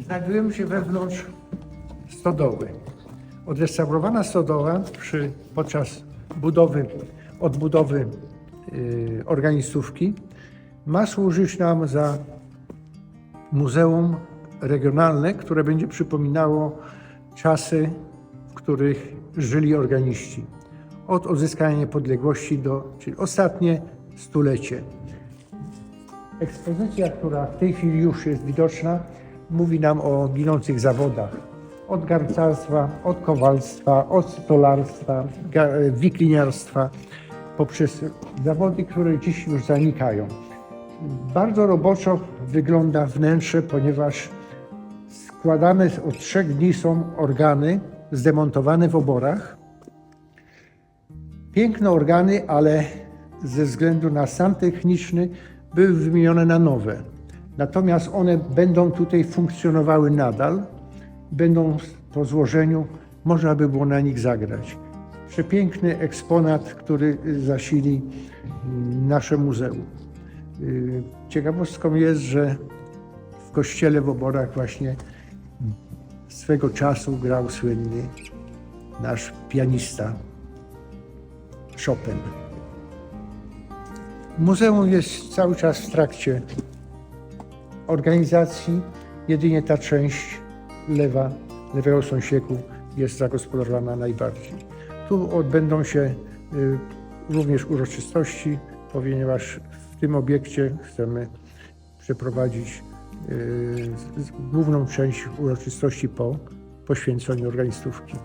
Znajdujemy się wewnątrz stodoły. Odrestaurowana stodoła przy, podczas budowy, odbudowy y, organistówki ma służyć nam za muzeum regionalne, które będzie przypominało czasy, w których żyli organiści. Od odzyskania niepodległości do, czyli ostatnie stulecie. Ekspozycja, która w tej chwili już jest widoczna, mówi nam o ginących zawodach. Od garncarstwa, od kowalstwa, od stolarstwa, ga- wikliniarstwa, poprzez zawody, które dziś już zanikają. Bardzo roboczo wygląda wnętrze, ponieważ składane od trzech dni są organy zdemontowane w oborach. Piękne organy, ale ze względu na stan techniczny były wymienione na nowe. Natomiast one będą tutaj funkcjonowały nadal, będą po złożeniu, można by było na nich zagrać. Przepiękny eksponat, który zasili mm, nasze muzeum. Y, Ciekawostką jest, że w kościele w Oborach właśnie swego czasu grał słynny nasz pianista Chopin. Muzeum jest cały czas w trakcie organizacji. Jedynie ta część lewa, lewego sąsieku jest zagospodarowana najbardziej. Tu odbędą się y, również uroczystości, ponieważ w tym obiekcie chcemy przeprowadzić y, główną część uroczystości po poświęceniu organistówki.